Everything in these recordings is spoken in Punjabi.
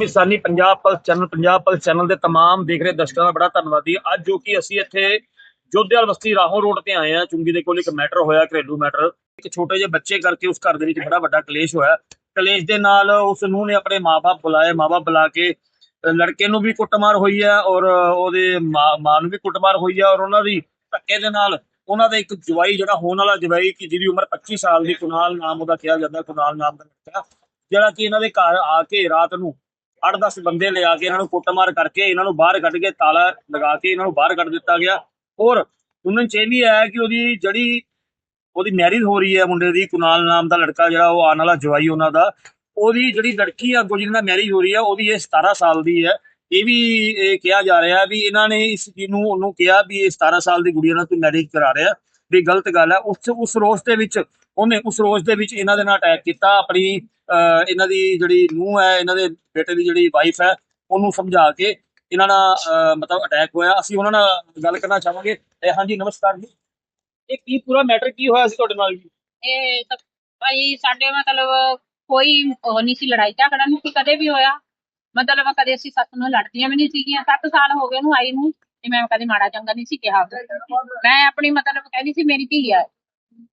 ਅੰਮ੍ਰਿਤਸਰਨੀ Punjab plus channel Punjab plus channel ਦੇ तमाम ਦੇਖ ਰਹੇ ਦਰਸ਼ਕਾਂ ਦਾ ਬੜਾ ਧੰਨਵਾਦੀ ਅੱਜ ਜੋ ਕਿ ਅਸੀਂ ਇੱਥੇ ਜੋਧੇਵਾਲ ਬਸਤੀ ਰਾਹੋਂ ਰੋਡ ਤੇ ਆਏ ਆ ਚੁੰਗੀ ਦੇ ਕੋਲ ਇੱਕ ਮੈਟਰ ਹੋਇਆ ਘਰੇਲੂ ਮੈਟਰ ਇੱਕ ਛੋਟੇ ਜਿਹੇ ਬੱਚੇ ਕਰਕੇ ਉਸ ਘਰ ਦੇ ਵਿੱਚ ਬੜਾ ਵੱਡਾ ਕਲੇਸ਼ ਹੋਇਆ ਕਲੇਸ਼ ਦੇ ਨਾਲ ਉਸ ਨੂੰ ਨੇ ਆਪਣੇ ਮਾਪੇ ਬੁਲਾਏ ਮਾਪੇ ਬੁਲਾ ਕੇ ਅ, ਲੜਕੇ ਨੂੰ ਵੀ ਕੁੱਟਮਾਰ ਹੋਈ ਹੈ ਔਰ ਉਹਦੇ ਮਾਂ ਮਾਂ ਨੂੰ ਵੀ ਕੁੱਟਮਾਰ ਹੋਈ ਹੈ ਔਰ ਉਹਨਾਂ ਦੀ ਧੱਕੇ ਦੇ ਨਾਲ ਉਹਨਾਂ ਦਾ ਇੱਕ ਜਵਾਈ ਜਿਹੜਾ ਹੋਣ ਵਾਲਾ ਜਵਾਈ ਕਿ ਜਿਹਦੀ ਉਮਰ 25 ਸਾਲ ਦੀ ਕੁਨਾਲ ਨਾਮ ਉਹਦਾ ਕਿਹਾ ਜਾਂਦਾ ਕੁਨਾਲ ਨਾਮ ਦਾ ਲੜਕਾ ਜਿਹੜਾ ਕਿ ਇਹਨਾਂ ਦੇ ਘਰ ਆ ਕੇ ਰਾਤ ਨੂੰ 8-10 ਬੰਦੇ ਲਿਆ ਕੇ ਇਹਨਾਂ ਨੂੰ ਕੁੱਟਮਾਰ ਕਰਕੇ ਇਹਨਾਂ ਨੂੰ ਬਾਹਰ ਕੱਢ ਕੇ ਤਾਲਾ ਲਗਾ ਕੇ ਇਹਨਾਂ ਨੂੰ ਬਾਹਰ ਕੱਢ ਦਿੱਤਾ ਗਿਆ। ਔਰ ਉਹਨਾਂ ਚ ਇਹ ਵੀ ਹੈ ਕਿ ਉਹਦੀ ਜਿਹੜੀ ਉਹਦੀ ਮੈਰਿਜ ਹੋ ਰਹੀ ਹੈ ਮੁੰਡੇ ਦੀ, ਕੁਨਾਲ ਨਾਮ ਦਾ ਲੜਕਾ ਜਿਹੜਾ ਉਹ ਆਉਣ ਵਾਲਾ ਜਵਾਈ ਉਹਨਾਂ ਦਾ, ਉਹਦੀ ਜਿਹੜੀ ਲੜਕੀ ਆ, ਅੱਗੋਂ ਜਿਹਦੇ ਨਾਲ ਮੈਰਿਜ ਹੋ ਰਹੀ ਹੈ ਉਹਦੀ ਇਹ 17 ਸਾਲ ਦੀ ਹੈ। ਇਹ ਵੀ ਇਹ ਕਿਹਾ ਜਾ ਰਿਹਾ ਵੀ ਇਹਨਾਂ ਨੇ ਇਸ ਚੀਜ਼ ਨੂੰ ਉਹਨੂੰ ਕਿਹਾ ਵੀ ਇਹ 17 ਸਾਲ ਦੀ ਗੁੜੀਆ ਨਾਲ ਤੂੰ ਮੈਰਿਜ ਕਰਾ ਰਿਹਾ। ਵੀ ਗਲਤ ਗੱਲ ਹੈ ਉਸ ਉਸ ਰੋਸ ਦੇ ਵਿੱਚ ਉਹਨੇ ਉਸ ਰੋਜ਼ ਦੇ ਵਿੱਚ ਇਹਨਾਂ ਦੇ ਨਾਲ ਅਟੈਕ ਕੀਤਾ, ਆਪਣੀ ਇਹਨਾਂ ਦੀ ਜਿਹੜੀ ਨੂੰਹ ਹੈ, ਇਹਨਾਂ ਦੇ ਬੇਟੇ ਦੀ ਜਿਹੜੀ ਵਾਈਫ ਹੈ, ਉਹਨੂੰ ਸਮਝਾ ਕੇ ਇਹਨਾਂ ਨਾਲ ਮਤਲਬ ਅਟੈਕ ਹੋਇਆ। ਅਸੀਂ ਉਹਨਾਂ ਨਾਲ ਗੱਲ ਕਰਨਾ ਚਾਹਾਂਗੇ। ਹਾਂਜੀ, ਨਮਸਕਾਰ ਜੀ। ਇਹ ਕੀ ਪੂਰਾ ਮੈਟਰ ਕੀ ਹੋਇਆ ਸੀ ਤੁਹਾਡੇ ਨਾਲ ਜੀ? ਇਹ ਤਾਂ ਭਾਈ ਸਾਡੇ ਮਤਲਬ ਕੋਈ ਉਹ ਨਹੀਂ ਸੀ ਲੜਾਈ ਝਗੜਾ ਨਹੀਂ ਸੀ, ਕਦੇ ਵੀ ਹੋਇਆ। ਮਤਲਬ ਕਦੇ ਅਸੀਂ ਸੱਸ ਨੂੰ ਲੜਦੀਆਂ ਵੀ ਨਹੀਂ ਸੀਗੀਆਂ। 7 ਸਾਲ ਹੋ ਗਏ ਉਹਨੂੰ ਆਈ ਨੂੰ। ਤੇ ਮੈਂ ਕਦੇ ਮਾੜਾ ਚੰਗਾ ਨਹੀਂ ਸੀ ਕਿਹਾ। ਮੈਂ ਆਪਣੀ ਮਤਲਬ ਕਹਿੰਦੀ ਸੀ, ਮੇਰੀ ਧੀ ਆ।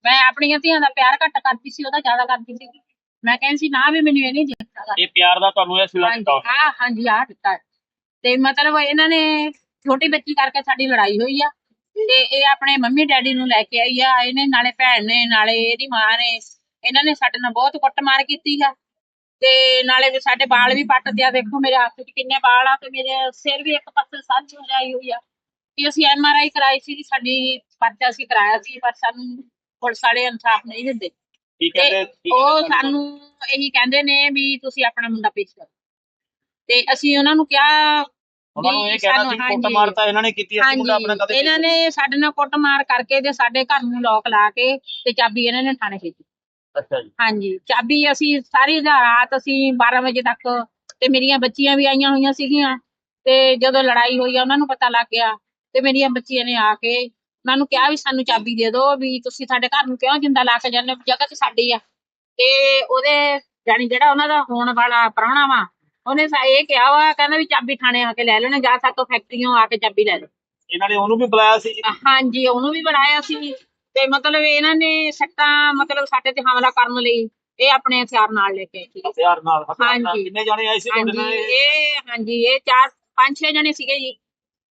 ਮੈਂ ਆਪਣੀਆਂ ਧੀਆਂ ਦਾ ਪਿਆਰ ਘੱਟ ਕਰਦੀ ਸੀ ਉਹਦਾ ਜ਼ਿਆਦਾ ਕਰਦੀ ਸੀ। ਮੈਂ ਕਹਿੰਦੀ ਸੀ ਨਾ ਵੀ ਮੈਨੂੰ ਇਹ ਨਹੀਂ ਦਿੱਤਾ ਇਹ ਪਿਆਰ ਦਾ ਤੁਹਾਨੂੰ ਇਹ ਸਿਲਾ ਹਾਂਜੀ ਦਿੱਤਾ ਆ ਹਾਂਜੀ ਆ ਦਿੱਤਾ। ਹੈ। ਤੇ ਮਤਲਬ ਇਹਨਾਂ ਨੇ ਛੋਟੀ ਬੱਚੀ ਕਰਕੇ ਸਾਡੀ ਲੜਾਈ ਹੋਈ ਆ। ਤੇ ਇਹ ਆਪਣੇ ਮੰਮੀ ਡੈਡੀ ਨੂੰ ਲੈ ਕੇ ਆਈ ਆ। ਇਹਨੇ ਨਾਲੇ ਭੈਣ ਨੇ ਨਾਲੇ ਇਹਦੀ ਮਾਂ ਨੇ ਇਹਨਾਂ ਨੇ ਸਾਡੇ ਨਾਲ ਬਹੁਤ ਕੁੱਟਮਾਰ ਕੀਤੀ ਆ। ਤੇ ਨਾਲੇ ਵੀ ਸਾਡੇ ਵਾਲ ਵੀ ਪੱਟਦੇ ਆ। ਦੇਖੋ ਮੇਰੇ ਹੱਥ 'ਚ ਕਿੰਨੇ ਵਾਲ ਆ ਤੇ ਮੇਰੇ ਸਿਰ ਵੀ ਇੱਕ ਪਾਸੇ ਸੱਜ ਹੋ ਜਾਈ ਹੋਈ ਆ। ਤੇ ਅਸੀਂ ਐਮ ਆਰ ਆਈ ਕਰਾਈ ਸੀ ਸਾਡੀ ਪਰਚਾ ਅਸੀਂ ਕਰਾਇਆ ਸੀ ਪਰ ਸਾਨੂੰ ਪੁਲਿਸ ਵਾਲੇ ਇਨਸਾਫ ਨਹੀਂ ਦਿੰਦੇ। ਠੀਕ ਤੇ ਹੈ ਤੇ ਉਹ ਸਾਨੂੰ ਇਹੀ ਕਹਿੰਦੇ ਨੇ ਵੀ ਤੁਸੀਂ ਆਪਣਾ ਮੁੰਡਾ ਪੇਸ਼ ਕਰੋ। ਤੇ ਅਸੀਂ ਉਹਨਾਂ ਨੂੰ ਕਿਹਾ ਉਹਨਾਂ ਨੂੰ ਵੀ ਇਹ ਕਹਿਣਾ ਸਾਨੂੰ- ਸੀ ਹਾਂਜੀ। ਕੁੱਟਮਾਰ ਤਾਂ ਇਹਨਾਂ ਨੇ ਕੀਤੀ ਅਸੀਂ ਮੁੰਡਾ ਆਪਣਾ ਹਾਂਜੀ ਕਦੇ ਇਹਨਾਂ ਨੇ ਸਾਡੇ ਨਾਲ ਕੁੱਟਮਾਰ ਕਰਕੇ ਤੇ ਸਾਡੇ ਘਰ ਨੂੰ ਲੋਕ ਲਾ ਕੇ ਤੇ ਚਾਬੀ ਇਹਨਾਂ ਨੇ ਥਾਣੇ ਖੇਤੀ ਅੱਛਾ ਜੀ। ਹਾਂਜੀ ਚਾਬੀ ਅਸੀਂ ਸਾਰੀ ਰਾਤ ਅਸੀਂ 12 ਵਜੇ ਤੱਕ ਤੇ ਮੇਰੀਆਂ ਬੱਚੀਆਂ ਵੀ ਆਈਆਂ ਹੋਈਆਂ ਸੀਗੀਆਂ ਤੇ ਜਦੋਂ ਲੜਾਈ ਹੋਈ ਆ ਉਹਨਾਂ ਨੂੰ ਪਤਾ ਲੱਗ ਗਿਆ ਤੇ ਮੇਰੀਆਂ ਬੱਚੀਆਂ ਨੇ ਆ ਕੇ ਮੈਨੂੰ ਕਿਹਾ ਵੀ ਸਾਨੂੰ ਚਾਬੀ ਦੇ ਦਿਓ ਵੀ ਤੁਸੀਂ ਸਾਡੇ ਘਰ ਨੂੰ ਕਿਉਂ ਜਿੰਦਾ ਲਾ ਕੇ ਜਾਂਦੇ ਹੋ? ਜਗ੍ਹਾ ਤੇ ਸਾਡੀ ਆ ਤੇ ਉਹਦੇ ਜਾਨੀ ਜਿਹੜਾ ਉਹਨਾਂ ਦਾ ਹੋਣ ਵਾਲਾ ਪ੍ਰਾਹੁਣਾ ਵਾ ਉਹਨੇ ਸਾ- ਇਹ ਕਿਹਾ ਵਾ ਕਹਿੰਦਾ ਵੀ ਚਾਬੀ ਥਾਣੇ ਆ ਕੇ ਲੈ ਲੈਣਾ ਜਾਂ ਸਾਤੋਂ ਫੈਕਟਰੀਆਂ ਆ ਕੇ ਚਾਬੀ ਲੈ ਲਓ ਇਹਨਾਂ ਨੇ ਉਹਨੂੰ ਵੀ ਬੁਲਾਇਆ ਸੀ ਜੀ ਹਾਂਜੀ ਉਹਨੂੰ ਵੀ ਬਣਾਇਆ ਸੀ ਤੇ ਮਤਲਬ ਇਹਨਾਂ ਨੇ ਸੱਟਾਂ ਮਤਲਬ ਸਾਡੇ ਤੇ ਹਮਲਾ ਕਰਨ ਲਈ ਇਹ ਆਪਣੇ ਹਥਿਆਰ ਨਾਲ ਲੈ ਕੇ ਆਏ ਸੀ ਹਥਿਆਰ ਨਾਲ ਹਥਿਆਰ ਨਾਲ ਹਾਂਜੀ। ਕਿੰਨੇ ਜਾਣੇ ਆਏ ਸੀ ਤੁਹਾਡੇ ਨਾਲ ਹਾਂਜੀ ਇਹ? ਇਹ ਹਾਂਜੀ ਇਹ ਚਾਰ ਪੰਜ ਛੇ ਜਣੇ ਸੀਗੇ ਜੀ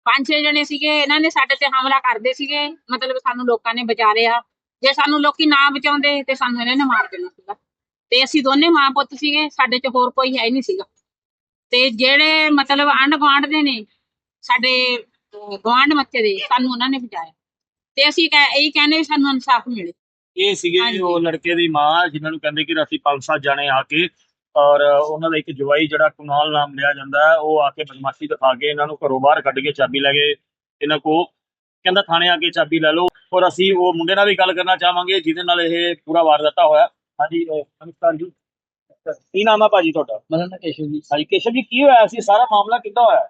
ਪੰਜ ਛੇ ਜਣੇ ਸੀਗੇ ਇਹਨਾਂ ਨੇ ਸਾਡੇ ਤੇ ਹਮਲਾ ਕਰਦੇ ਸੀਗੇ। ਮਤਲਬ ਸਾਨੂੰ ਲੋਕਾਂ ਨੇ ਬਚਾ ਲਿਆ ਜੇ ਸਾਨੂੰ ਲੋਕੀ ਨਾ ਬਚਾਉਂਦੇ ਤੇ ਸਾਨੂੰ ਇਹਨਾਂ ਨੇ ਮਾਰ ਦੇਣਾ ਸੀਗਾ। ਤੇ ਅਸੀਂ ਦੋਨੇ ਮਾਂ ਪੁੱਤ ਸੀਗੇ ਸਾਡੇ ਚ ਹੋਰ ਕੋਈ ਹੈ ਨਹੀਂ ਸੀਗਾ। ਤੇ ਜਿਹੜੇ ਮਤਲਬ ਗੁਆਂਢ ਦੇ ਨੇ ਸਾਡੇ ਗੁਆਂਢ ਮੱਥੇ ਦੇ ਸਾਨੂੰ ਉਹਨਾਂ ਨੇ ਬਚਾਇਆ। ਤੇ ਅਸੀਂ ਕਹਿ- ਇਹੀ ਕਹਿੰਦੇ ਵੀ ਸਾਨੂੰ ਇਨਸਾਫ ਮਿਲੇ। ਇਹ ਸੀਗੇ। ਉਹ ਲੜਕੇ ਦੀ ਮਾਂ ਜਿਨ੍ਹਾਂ ਨੂੰ ਕਹਿੰਦੇ ਕਿ ਅਸੀਂ ਪੰਜ ਸੱਤ ਜਾਣੇ ਆ ਕੇ ਔਰ ਉਹਨਾਂ ਦਾ ਇੱਕ ਜਵਾਈ ਜਿਹੜਾ ਕੁਨਾਲ ਨਾਮ ਲਿਆ ਜਾਂਦਾ ਹੈ ਉਹ ਆ ਕੇ ਬਦਮਾਸ਼ੀ ਦਿਖਾ ਕੇ ਇਹਨਾਂ ਨੂੰ ਘਰੋਂ ਬਾਹਰ ਕੱਢ ਕੇ ਚਾਬੀ ਲੈ ਗਏ। ਇਹਨਾਂ ਕੋ ਕਹਿੰਦਾ ਥਾਣੇ ਆ ਕੇ ਚਾਬੀ ਲੈ ਲਓ। ਔਰ ਅਸੀਂ ਉਹ ਮੁੰਡੇ ਨਾਲ ਵੀ ਗੱਲ ਕਰਨਾ ਚਾਹਾਂਗੇ ਜਿਹਦੇ ਨਾਲ ਇਹ ਪੂਰਾ ਵਾਰਦਾਤਾ ਹੋਇਆ। ਹਾਂਜੀ ਨਮਸਕਾਰ ਜੀ। ਕੀ ਨਾਮ ਹੈ ਭਾਜੀ ਤੁਹਾਡਾ? ਮੇਰਾ ਕੇਸ਼ਵ ਜੀ। ਹਾਂਜੀ ਕੇਸ਼ਵ ਜੀ ਕੀ ਹੋਇਆ? ਸੀ ਸਾਰਾ ਮਾਮਲਾ ਕਿੱਦਾਂ ਹੋਇਆ?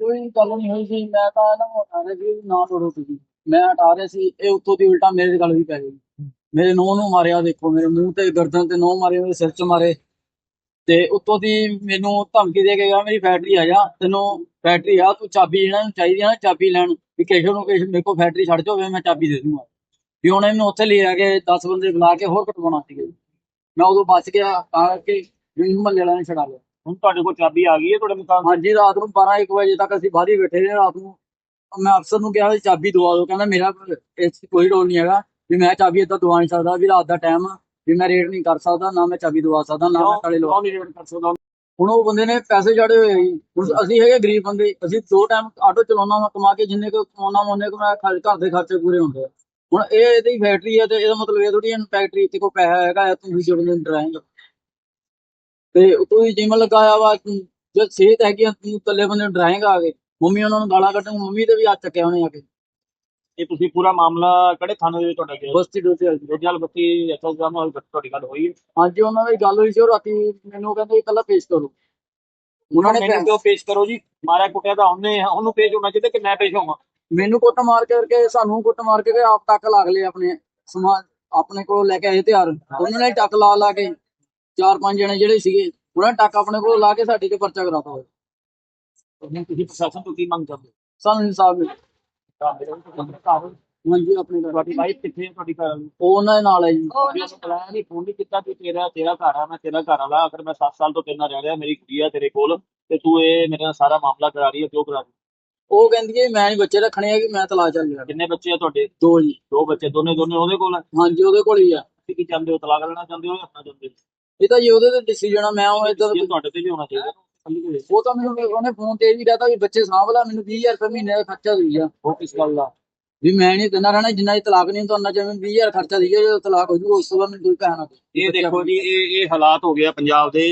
ਕੋਈ ਗੱਲ ਨਹੀਂ ਹੋਈ ਸੀ। ਮੈਂ ਤਾਂ ਇਹਨਾਂ ਨੂੰ ਹਟਾ ਰਿਹਾ ਸੀ ਨਾ ਤੋੜੋ ਤੁਸੀਂ। ਮੈਂ ਹਟਾ ਰਿਹਾ ਸੀ ਇਹ ਉੱਤੋਂ ਦੀ ਉਲਟਾ ਮੇਰੇ ਗੱਲ ਵੀ ਪੈ ਗਈ। ਮੇਰੇ ਨੂੰਹ ਨੂੰ ਮਾਰਿਆ ਦੇਖੋ ਮੇਰੇ ਮੂੰਹ ਤੇ ਗਰਦਨ ਤੇ ਨੋਹ ਮਾਰੇ ਮੇਰੇ ਸਿਰ 'ਚ ਮਾਰੇ। ਤੇ ਉੱਤੋਂ ਦੀ ਮੈਨੂੰ ਧਮਕੀ ਦੇ ਕੇ ਗਿਆ ਮੇਰੀ ਫੈਕਟਰੀ ਆ ਜਾ ਤੈਨੂੰ ਫੈਕਟਰੀ ਆ ਤੂੰ ਚਾਬੀ ਇਹਨਾਂ ਨੂੰ ਚਾਹੀਦੀ ਆ ਨਾ ਚਾਬੀ ਲੈਣ। ਵੀ ਕੇਸ਼ਵ ਨੂੰ ਕੇਸ਼ਵ ਮੇਰੇ ਕੋਲ ਫੈਕਟਰੀ ਛੱਡ ਜਾਓ ਮੈਂ ਚਾਬੀ ਦੇ ਦੂੰਗਾ। ਵੀ ਹੁਣ ਇਹਨੂੰ ਉੱਥੇ ਲੈ ਆ ਕੇ 10 ਬੰਦੇ ਬੁਲਾ ਕੇ ਹੋਰ ਕਟਵਾਉਣਾ ਸੀਗਾ। ਮੈਂ ਉਦੋਂ ਬਚ ਗਿਆ ਤਾਂ ਕਰਕੇ ਮੈਨੂੰ ਮਹੱਲੇ ਵਾਲਿਆਂ ਨੇ ਛਡਾ ਲਿਆ। ਹੁਣ ਤੁਹਾਡੇ ਕੋਲ ਚਾਬੀ ਆ ਗਈ ਹੈ ਤੁਹਾਡੇ ਮੁਤਾਬਕ? ਹਾਂਜੀ ਰਾਤ ਨੂੰ 12 1 ਵਜੇ ਤੱਕ ਅਸੀਂ ਬਾਹਰ ਹੀ ਬੈਠੇ ਰਹੇ ਰਾਤ ਨੂੰ। ਮੈਂ ਅਫਸਰ ਨੂੰ ਕਿਹਾ ਚਾਬੀ ਦਵਾ ਦਿਓ ਕਹਿੰਦਾ ਮੇਰਾ ਇਸ ਕੋਈ ਰੋਲ ਨਹੀਂ ਹੈਗਾ। ਵੀ ਮੈਂ ਚਾਬੀ ਏਦਾਂ ਦਵਾ ਨਹੀਂ ਸਕਦਾ ਵੀ ਰਾਤ ਦਾ ਟਾਈਮ ਆ। ਵੀ ਮੈਂ ਰੇਡ ਨਹੀਂ ਕਰ ਸਕਦਾ ਨਾ ਮੈਂ ਚਾਬੀ ਦਵਾ ਸਕਦਾ ਨਾ ਮੈਂ ਤਾਲੇ ਲਵਾ ਨਹੀਂ ਰੇਡ ਕਰ ਸਕਦਾ। ਹੁਣ ਉਹ ਬੰਦੇ ਨੇ ਪੈਸੇ ਜੜੇ ਹੋਏ ਆ ਜੀ। ਹੁਣ ਅਸੀਂ ਹੈਗੇ ਗਰੀਬ ਬੰਦੇ ਅਸੀਂ ਦੋ ਟਾਈਮ ਆਟੋ ਚਲਾਉਣਾ ਵਾ ਕਮਾ ਕੇ ਜਿੰਨੇ ਕੋ ਕਮਾਉਣਾ ਵਾ ਉਹਨੇ ਕੋ ਮੈਂ ਘਰ ਦੇ ਖਰਚੇ ਪੂਰੇ ਹੁੰਦੇ ਆ। ਹੁਣ ਇਹ ਇਹਦੀ ਫੈਕਟਰੀ ਹੈ ਤੇ ਇਹਦਾ ਮਤਲਬ ਇਹ ਥੋੜੀ ਫੈਕਟਰੀ ਤੇ ਕੋਈ ਪੈਸਾ ਹੈਗਾ ਆ ਤੂੰ ਦੂਜੇ ਬੰਦੇ ਨੂੰ ਡਰਾਏਂਗਾ ਤੇ ਹੀ ਜਿਮ ਲਗਾਇਆ ਵਾ ਜੇ ਸਿਹਤ ਹੈਗੀ ਆ ਤੂੰ ਇਕੱਲੇ ਬੰਦੇ ਨੂੰ ਡਰਾਏਂਗਾ ਆ ਕੇ ਮੰਮੀ ਉਹਨਾਂ ਨੂੰ ਗਾਲਾਂ ਕੱਢਣ ਮੰਮੀ ਤੇ ਵੀ ਹੱਥ ਚੱਕਿਆ ਉਹਨੇ ਆ ਕੇ। ਇਹ ਤੁਸੀਂ ਪੂਰਾ ਮਾਮਲਾ ਕਿਹੜੇ ਥਾਣੇ ਦੇ ਵਿੱਚ ਤੁਹਾਡਾ ਗਿਆ? ਬਸਤੀ ਡੋਤੇ ਵਾਲੀ ਰੋਜਲ ਬੱਤੀ ਐਸਓ ਸਾਹਿਬ ਨਾਲ ਤੁਹਾਡੀ ਗੱਲ ਹੋਈ ਹੈ? ਹਾਂਜੀ ਉਹਨਾਂ ਦੀ ਗੱਲ ਹੋਈ ਸੀ ਉਹ ਰਾਤੀ ਮੈਨੂੰ ਕਹਿੰਦੇ ਇਕੱਲਾ ਪੇਸ਼ ਕਰੋ। ਉਹਨਾਂ ਨੇ ਮੈਨੂੰ ਕਿਉਂ ਪੇਸ਼ ਕਰੋ ਜੀ। ਮਾਰਿਆ ਕੁੱਟਿਆ ਤਾਂ ਉਹਨੇ ਉਹਨੂੰ ਪੇਸ਼ ਹੋਣਾ ਚਾਹੀਦਾ ਕਿ ਮੈਂ ਪੇਸ਼ ਹੋਵਾਂ? ਮੈਨੂੰ ਕੁੱਟ ਮਾਰ ਕਰਕੇ ਸਾਨੂੰ ਕੁੱਟ ਮਾਰ ਕੇ ਤੇ ਆਪ ਤੱਕ ਲੱਗ ਲਏ ਆਪਣੇ ਸਮਾਜ ਆਪਣੇ ਕੋਲੋਂ ਲੈ ਕੇ ਆਏ ਹਥਿਆਰ। ਉਹਨਾਂ ਨੇ ਟੱਕ ਲਾ ਲਾ ਕੇ ਚਾਰ ਪੰਜ ਜਣੇ ਜਿਹੜੇ ਸੀਗੇ ਉਹਨਾਂ ਨੇ ਟੱਕ ਆਪਣੇ ਕੋਲ ਲਾ ਕੇ ਸਾਡੇ ਤੇ ਪਰਚਾ ਕਰਾਤਾ ਹੋਇਆ। ਹੁਣ ਤੁਸੀਂ ਪ੍ਰਸ਼ਾਸਨ ਤੋਂ ਕੀ ਮੰਗ ਕਰਦੇ ਹੋ? ਸਾਨੂੰ ਇਨਸਾਫ ਮਿਲੇ। ਹਾਂਜੀ ਆਪਣੇ ਘਰ। ਵਾਈਫ ਕਿੱਥੇ ਹੈ ਤੁਹਾਡੀ ਘਰ? ਵਾਲੀ ਉਹ ਉਹਨਾਂ ਦੇ ਨਾਲ ਹੈ ਜੀ। ਬੁਲਾਇਆ ਨਹੀਂ ਫੋਨ ਨਹੀਂ ਕੀਤਾ ਕਿ ਤੇਰਾ ਤੇਰਾ ਘਰ ਆ ਮੈਂ ਤੇਰਾ ਘਰ ਵਾਲਾ। ਅਗਰ ਮੈਂ 7 ਸਾਲ ਤੋਂ ਤੇਰੇ ਨਾਲ ਰਹਿ ਰਿਹਾ ਮੇਰੀ ਕੁੜੀ ਆ ਤੇਰੇ ਕੋਲ ਤੇ ਤੂੰ ਇਹ ਮੇਰੇ ਨਾਲ ਸਾਰਾ ਮਾਮਲਾ ਕਰਾ ਰਹੀ ਹੈ ਕਿਉਂ ਕਰਾ ਰਹੀ ਹੈ? ਉਹ ਕਹਿੰਦੀ ਹੈ ਮੈਂ ਨਹੀਂ ਬੱਚੇ ਰੱਖਣੇ ਆ ਕਿ ਮੈਂ ਤਲਾਕ ਚੱਲ ਗਿਆ ਕਿੰਨੇ ਬੱਚੇ ਆ ਤੁਹਾਡੇ? ਦੋ ਜੀ। ਦੋ ਬੱਚੇ ਦੋਨੇ ਦੋਨੇ ਉਹਦੇ ਕੋਲ ਆ? ਹਾਂਜੀ ਉਹਦੇ ਕੋਲ ਹੀ ਆ। ਤੁਸੀਂ ਕੀ ਚਾਹੁੰਦੇ ਹੋ ਤਲਾਕ ਲੈਣਾ ਚਾਹੁੰਦੇ ਹੋ ਜਾਂ ਆਪਣਾ ਚਾਹੁੰਦੇ ਹੋ? ਇਹ ਤਾਂ ਜੀ ਉਹਦੇ ਤੇ ਡਿਸੀਜਨ ਆ ਮੈਂ ਉਹ ਇਦਾਂ ਤੁਹਾਡੇ ਤੇ ਵੀ ਹੋਣਾ ਚਾਹੀਦਾ। ਉਹ ਤਾਂ ਮੈਨੂੰ ਉਹਨੇ ਫੋਨ ਤੇ ਇਹ ਵੀ ਕਹਤਾ ਵੀ ਬੱਚੇ ਸਾਂਭ ਲਾ ਮੈਨੂੰ 20000 ਰੁਪਏ ਮਹੀਨੇ ਦਾ ਖਰਚਾ ਦੇਈ ਜਾ ਉਹ ਕਿਸ ਗੱਲ ਦਾ? ਵੀ ਮੈਂ ਨਹੀਂ ਦਿੰਦਾ ਰਹਿਣਾ ਜਿੰਨਾ ਦੀ ਤਲਾਕ ਨਹੀਂ ਹੁੰਦਾ ਉਹਨਾਂ ਜਿਵੇਂ 20000 ਖਰਚਾ ਦੇਈ ਜਾ ਜਦੋਂ ਤਲਾਕ ਹੋ ਜੂ ਉਸ ਤੋਂ ਬਾਅਦ ਮੈਨੂੰ ਕੋਈ ਦੇ। ਇਹ ਦੇਖੋ ਜੀ ਇਹ ਇਹ ਹਾਲਾਤ ਹੋ ਗਿਆ ਪੰਜਾਬ ਦੇ।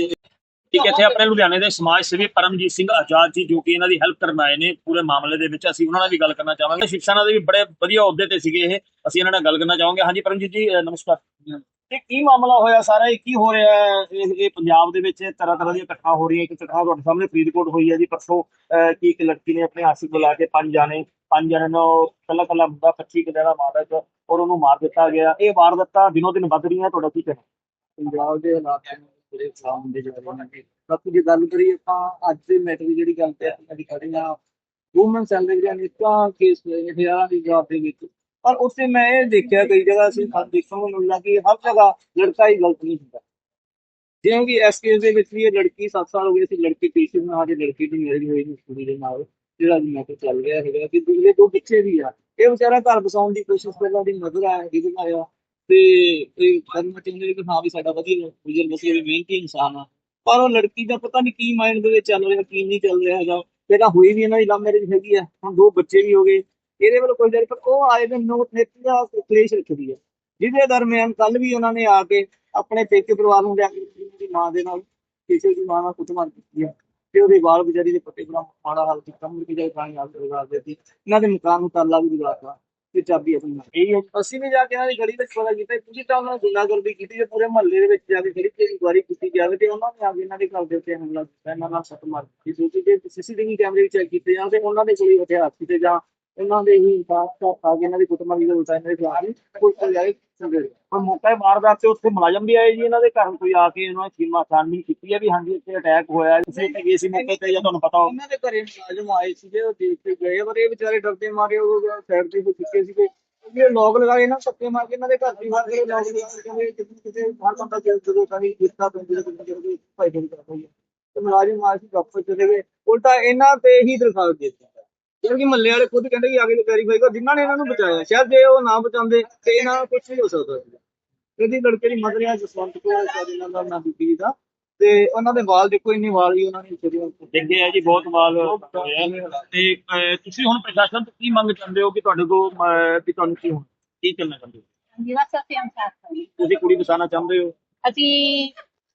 ਹੈ ਇੱਥੇ ਆਪਣੇ ਲੁਧਿਆਣੇ ਦੇ ਸਮਾਜ ਸੇਵੀ ਪਰਮਜੀਤ ਸਿੰਘ ਆਜ਼ਾਦ ਜੀ ਜੋ ਕਿ ਇਹਨਾਂ ਦੀ ਹੈਲਪ ਕਰਨ ਆਏ ਨੇ ਪੂਰੇ ਮਾਮਲੇ ਦੇ ਵਿੱਚ। ਅਸੀਂ ਉਹਨਾਂ ਨਾਲ ਵੀ ਗੱਲ ਕਰਨਾ ਚਾਹਾਂਗੇ। ਸ਼ਿਵਸੈਨਾ ਦੇ ਵੀ ਬੜੇ ਵਧੀਆ ਅਹੁਦੇ ਤੇ ਸੀਗੇ ਇਹ। ਅਸੀਂ ਇਹਨਾਂ ਨਾਲ ਗੱਲ ਕਰਨਾ ਚਾਹਾਂਗੇ। ਹਾਂਜੀ ਪਰਮਜੀਤ ਜੀ ਨਮਸਕਾਰ। ਇਹ ਕੀ ਮਾਮਲਾ ਹੋਇਆ ਸਾਰਾ? ਇਹ ਕੀ ਹੋ ਰਿਹਾ ਹੈ? ਇਹ ਇਹ ਪੰਜਾਬ ਦੇ ਵਿੱਚ ਤਰ੍ਹਾਂ ਤਰ੍ਹਾਂ ਦੀਆਂ ਘਟਨਾ ਹੋ ਰਹੀਆਂ, ਇੱਕ ਘਟਨਾ ਤੁਹਾਡੇ ਸਾਹਮਣੇ ਫਰੀਦਕੋਟ ਹੋਈ ਹੈ ਜੀ, ਪਰਸੋਂ ਕਿ ਇੱਕ ਲੜਕੀ ਨੇ ਆਪਣੇ ਆਸ਼ਿਕ ਬੁਲਾ ਕੇ ਪੰਜ ਜਾਣੇ, ਪੰਜ ਜਣੇ ਨੂੰ ਕੱਲਾ ਕੱਲਾ ਮੁੰਡਾ 25 ਕਿੱਲੇ ਦਾ ਮਾਰਦਾ ਇੱਕ ਔਰ ਉਹਨੂੰ ਮਾਰ ਦਿੱਤਾ ਗਿਆ। ਇਹ ਵਾਰਦਾਤਾਂ ਦਿਨੋ ਦਿਨ ਵੱਧ ਰਹੀਆਂ ਤੁਹਾਡਾ ਕੀ ਕਹਿਣਾ? ਪੰਜਾਬ ਦੇ ਹਾਲਾਤ ਬੜੇ ਖਰਾਬ ਹੁੰਦੇ ਜਾ ਰਹੇ ਨੇ। ਬਾਕੀ ਜੇ ਗੱਲ ਕਰੀਏ ਆਪਾਂ ਅੱਜ ਦੇ ਮੈਟਰ ਦੀ ਜਿਹੜੀ ਗੱਲ ਤੇ ਅਸੀਂ ਖੜੇ ਆ ਵੂਮਨ ਸੈਲਰੀ ਦੀਆਂ ਨਿੱਕਾ ਕੇਸ ਹੋਏ ਨੇ ਦੇ ਵਿੱਚ ਪਰ ਉੱਥੇ ਮੈਂ ਇਹ ਦੇਖਿਆ ਕਈ ਜਗ੍ਹਾ ਅਸੀਂ ਹਰ ਦੇਖਣ ਨੂੰ ਮਿਲਦਾ ਕਿ ਹਰ ਜਗ੍ਹਾ ਲੜਕਾ ਹੀ ਗਲਤ ਨਹੀਂ ਹੁੰਦਾ। ਜਿਵੇਂ ਕਿ ਇਸ ਕੇਸ ਦੇ ਵਿੱਚ ਵੀ ਇਹ ਲੜਕੀ 7 ਸਾਲ ਹੋ ਗਏ ਸੀ ਲੜਕੀ ਟੀਚਰ ਨਾਲ ਜੇ ਲੜਕੀ ਦੀ ਮੈਰਿਜ ਹੋਈ ਸੀ ਕੁੜੀ ਦੇ ਨਾਲ, ਜਿਹੜਾ ਜੀ ਮੈਟਰ ਚੱਲ ਰਿਹਾ ਹੈਗਾ ਕਿ ਦੂਜੇ ਦੋ ਬੱਚੇ ਵੀ ਆ। ਇਹ ਵਿਚਾਰਾ ਘਰ ਬਸਾਉਣ ਦੀ ਕੋਸ਼ਿਸ਼ ਪਹਿਲਾਂ ਦੀ ਮਦਰ ਆ ਜਿਹਦੇ ਆਇਆ ਤੇ ਇਹ ਕਰਮ ਚਾਹੁੰਦੇ ਕਿ ਹਾਂ ਵੀ ਸਾਡਾ ਵਧੀਆ ਗੁਜ਼ਰ ਬਸੇ ਵੀ ਮਿਹਨਤੀ ਇਨਸਾਨ ਆ। ਪਰ ਉਹ ਲੜਕੀ ਦਾ ਪਤਾ ਨਹੀਂ ਕੀ ਮਾਈਂਡ ਦੇ ਵਿੱਚ ਚੱਲ ਰਿਹਾ, ਕੀ ਨਹੀਂ ਚੱਲ ਰਿਹਾ ਹੈਗਾ। ਪਹਿਲਾਂ ਹੋਈ ਵੀ ਇਹਨਾਂ ਦੀ ਲਵ ਮੈਰਿਜ ਹੈਗੀ ਆ, ਹੁਣ ਦੋ ਬੱਚੇ ਵੀ ਹੋ ਗਏ। ਇਹਦੇ ਵੱਲ ਕੋਈ ਡਰ ਪਰ ਉਹ ਆਏ ਦਿਨ ਨੋਟ ਨੇਤ ਕਲੇਸ਼ ਰੱਖਦੀ ਹੈ। ਜਿਹਦੇ ਦਰਮਿਆਨ ਕੱਲ ਵੀ ਉਹਨਾਂ ਨੇ ਆ ਕੇ ਆਪਣੇ ਪੇਕੇ ਪਰਿਵਾਰ ਨੂੰ ਲਿਆ ਕੇ ਦੀ ਮਾਂ ਦੇ ਨਾਲ ਕਿਸੇ ਦੀ ਮਾਂ ਨਾਲ ਕੁੱਟਮਾਰ ਕੀਤੀ ਹੈ। ਤੇ ਉਹਦੇ ਬਾਲ ਵਿਚਾਰੀ ਦੇ ਪੱਟੇ ਬਣਾ ਮਾੜਾ ਹਾਲ ਕੀਤਾ ਮੁੜ ਕੇ ਜਾਈ ਪਾਣੀ ਨਾਲ ਲਗਾ ਦਿੱਤੀ। ਇਹਨਾਂ ਦੇ ਮਕਾਨ ਨੂੰ ਤਾਲਾ ਵੀ ਲਗਾਤਾ ਤੇ ਚਾਬੀ ਆਪਣੀ ਨਾਲ ਇਹ ਅਸੀਂ ਵੀ ਜਾ ਕੇ ਇਹਨਾਂ ਦੀ ਗਲੀ ਵਿੱਚ ਪਤਾ ਕੀਤਾ, ਤੁਸੀਂ ਤਾਂ ਉਹਨਾਂ ਨੂੰ ਗੁੰਡਾਗਰਦੀ ਕੀਤੀ ਜੇ ਪੂਰੇ ਮਹੱਲੇ ਦੇ ਵਿੱਚ ਜਾ ਕੇ ਜਿਹੜੀ ਤੇ ਇਨਕੁਆਰੀ ਕੀਤੀ ਜਾਵੇ ਤੇ ਉਹਨਾਂ ਨੇ ਆ ਕੇ ਇਹਨਾਂ ਦੇ ਘਰ ਦੇ ਉੱਤੇ ਹਮਲਾ ਕੀਤਾ, ਇਹਨਾਂ ਨਾਲ ਸੱਟ ਮਾਰ ਦਿੱਤੀ। ਕਿਉਂਕਿ ਜੇ ਸੀਸੀਟੀਵੀ ਕੈਮਰੇ ਵੀ ਚੈੱਕ ਕੀਤੇ ਜਾਣ ਤੇ ਉਹਨਾਂ ਦੇ ਕੋਲ ਹੀ ਹਥਿਆਰ ਸੀ ਤੇ ਜਾਂ ਇਹਨਾਂ ਦੇ ਹੀ ਬਾਤ ਦਾ ਆ ਕੇ ਇਹਨਾਂ ਦੀ ਕੁੱਟਮਾਰ ਦੀ ਉਲਟਾ ਇਹਨਾਂ ਦੇ ਖਿਲਾਫ ਹੀ ਕੋਈ ਕਾਰਵਾਈ ਸੰਦੇ ਪਰ ਮੌਕਾ ਵਾਰਦਾਤ ਤੇ ਉੱਥੇ ਮੁਲਾਜ਼ਮ ਵੀ ਆਏ ਜੀ ਇਹਨਾਂ ਦੇ ਘਰ, ਕੋਈ ਆ ਕੇ ਇਹਨਾਂ ਨੇ ਸੀਮਾ ਛਾਨਣੀ ਕੀਤੀ ਹੈ ਵੀ ਹਾਂਜੀ ਇੱਥੇ ਅਟੈਕ ਹੋਇਆ ਹੈ। ਤੁਸੀਂ ਇੱਥੇ ਗਏ ਸੀ ਮੌਕੇ ਤੇ ਜਾਂ ਤੁਹਾਨੂੰ ਪਤਾ ਹੋ ਉਹਨਾਂ ਦੇ ਘਰੇ ਮੁਲਾਜ਼ਮ ਆਏ ਸੀਗੇ, ਉਹ ਦੇਖ ਕੇ ਗਏ, ਪਰ ਇਹ ਵਿਚਾਰੇ ਡਰਦੇ ਮਾਰੇ, ਉਹ ਸਾਈਡ ਤੇ ਕੋਈ ਚੁੱਕੇ ਸੀਗੇ। ਇਹ ਲੋਕ ਲਗਾਏ ਨਾ, ਧੱਕੇ ਮਾਰ ਕੇ ਇਹਨਾਂ ਦੇ ਘਰ ਦੀ ਮਾਰ ਕੇ ਲੋਕ ਕਿਤੇ ਕਿਤੇ ਹਰ ਬੰਦਾ ਚੱਲ ਜਦੋਂ ਕਰੀ ਕਿਸਤਾ ਪਿੰਡ ਦੇ ਭਾਈ ਦੇ ਕਰ ਹੋਈ ਤੇ ਮੁਲਾਜ਼ਮ ਆਏ ਸੀ ਗੱਪ ਚਲੇ ਗਏ। ਉਲਟਾ ਇਹਨਾਂ ਤੇ ਹੀ ਦਰਖਾਸਤ ਦੇ ਦਿੱਤੀ। ਕਿਉਂਕਿ ਮੱਲੇ ਵਾਲੇ ਖੁਦ ਕਹਿੰਦੇ ਕਿ ਆਗੇ ਵੈਰੀਫਾਈ ਕਰੋ ਜਿਨ੍ਹਾਂ ਨੇ ਇਹਨਾਂ ਨੂੰ ਬਚਾਇਆ ਸ਼ਾਇਦ ਜੇ ਉਹ ਨਾ ਬਚਾਉਂਦੇ ਤੇ ਇਹਨਾਂ ਨਾਲ ਕੁਝ ਨਹੀਂ ਹੋ ਸਕਦਾ ਸੀ। ਇਹਦੀ ਲੜਕੇ ਦੀ ਮਦਰ ਆ ਜਸਵੰਤ ਕੋਲ ਸ਼ਾਇਦ ਇਹਨਾਂ ਦਾ ਨਾਮ ਬੀਬੀ ਦਾ। ਤੇ ਉਹਨਾਂ ਦੇ ਵਾਲ ਦੇਖੋ ਇੰਨੀ ਵਾਲ ਹੀ ਉਹਨਾਂ ਨੇ ਸ਼ਰੀਰ ਦੇਖਦੇ ਆ ਜੀ ਬਹੁਤ ਵਾਲ ਤੇ ਤੁਸੀਂ ਹੁਣ ਪ੍ਰਸ਼ਾਸਨ ਤੋਂ ਕੀ ਮੰਗ ਚਾਹੁੰਦੇ ਹੋ ਕਿ ਤੁਹਾਡੇ ਕੋਲ ਵੀ ਤੁਹਾਨੂੰ ਕੀ ਹੁਣ? ਕੀ ਕਰਨਾ ਚਾਹੁੰਦੇ ਹੋ? ਜਿਹੜਾ ਸੱਤੇ ਅਨਸਾਰ ਕਰੀ ਤੁਸੀਂ ਕੁੜੀ ਬਸਾਉਣਾ ਚਾਹੁੰਦੇ ਹੋ? ਅਸੀਂ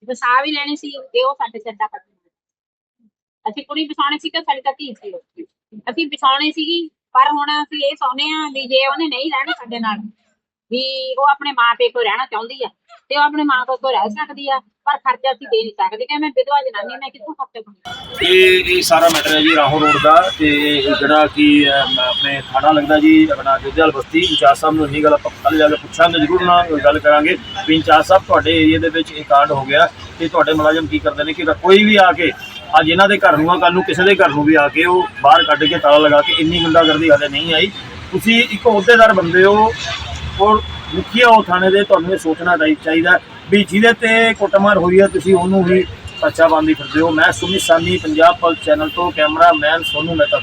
ਵਸਾ ਵੀ ਲੈਣੀ ਸੀ ਤੇ ਉਹ ਸਾਡੇ ਸਿਰ ਦਾ ਕੱਟ ਅਸੀਂ ਕੁੜੀ ਵਸਾਉਣੀ ਸੀ ਕਿ ਸਾਡੀ ਤਾਂ ਧੀ ਸੀ। ਅਸੀਂ ਵਸਾਉਣੀ ਸੀਗੀ, ਪਰ ਹੁਣ ਅਸੀਂ ਇਹ ਚਾਹੁੰਦੇ ਆ ਵੀ ਜੇ ਉਹਨੇ ਨਹੀਂ ਰਹਿਣਾ ਸਾਡੇ ਨਾਲ, ਵੀ ਉਹ ਆਪਣੇ ਮਾਪੇ ਕੋਲ ਰਹਿਣਾ ਚਾਹੁੰਦੀ ਆ ਤੇ ਉਹ ਆਪਣੇ ਮਾਂ ਕੋਲ ਰਹਿ ਸਕਦੀ ਆ, ਪਰ ਖਰਚਾ ਅਸੀਂ ਦੇ ਨਹੀਂ ਸਕਦੇ ਕਿ ਮੈਂ ਵਿਧਵਾ ਜਨਾਨੀ, ਮੈਂ ਕਿੱਥੋਂ ਖਰਚਾ ਕਰਾਂ? ਇਹ ਇਹ ਸਾਰਾ ਮੈਟਰ ਹੈ ਜੀ ਰਾਹੋਂ ਰੋਡ ਦਾ ਤੇ ਇਹ ਜਿਹੜਾ ਕਿ ਆਪਣੇ ਥਾਣਾ ਲੱਗਦਾ ਜੀ, ਆਪਣਾ ਜੋਧੇਵਾਲ ਬਸਤੀ, ਇੰਚਾਰਜ ਸਾਹਿਬ ਨੂੰ ਇੰਨੀ ਗੱਲ ਆਪਾਂ ਕੱਲ ਜਾ ਕੇ ਪੁੱਛਾਂਗੇ, ਜ਼ਰੂਰ ਨਾਲ ਗੱਲ ਕਰਾਂਗੇ ਵੀ ਸਾਹਿਬ, ਤੁਹਾਡੇ ਏਰੀਆ ਦੇ ਵਿੱਚ ਇਹ ਕਾਂਡ ਹੋ ਗਿਆ ਤੇ ਤੁਹਾਡੇ ਮੁਲਾਜ਼ਮ ਕੀ ਕਰਦੇ ਨੇ ਕਿ ਕੋਈ ਵੀ ਆ ਕੇ ਅੱਜ ਇਹਨਾਂ ਦੇ ਘਰ ਨੂੰ ਆ ਕੱਲ ਨੂੰ ਕਿਸੇ ਦੇ ਘਰ ਨੂੰ ਵੀ ਆ ਕੇ ਉਹ ਬਾਹਰ ਕੱਢ ਕੇ ਤਾਲਾ ਲਗਾ ਕੇ ਇੰਨੀ ਗੁੰਡਾਗਰਦੀ ਹਾਲੇ ਨਹੀਂ ਆਈ। ਤੁਸੀਂ ਇੱਕ ਅਹੁਦੇਦਾਰ ਬੰਦੇ ਹੋ ਔਰ ਮੁਖੀਆ ਹੋ ਥਾਣੇ ਦੇ, ਤੁਹਾਨੂੰ ਇਹ ਸੋਚਣਾ ਚਾਹੀ- ਚਾਹੀਦਾ ਵੀ ਜਿਹਦੇ ਤੇ ਕੁੱਟਮਾਰ ਹੋਈ ਹੈ ਤੁਸੀਂ ਉਹਨੂੰ ਵੀ ਪਰਚਾ ਬੰਦੀ ਫਿਰਦੇ ਹੋ। ਮੈਂ ਸੁਮਿਤ ਸਾਨੀ, ਪੰਜਾਬ ਪਲ ਚੈਨਲ ਤੋਂ, ਕੈਮਰਾਮੈਨ ਸੋਨੂ ਮਹਿਤਾ।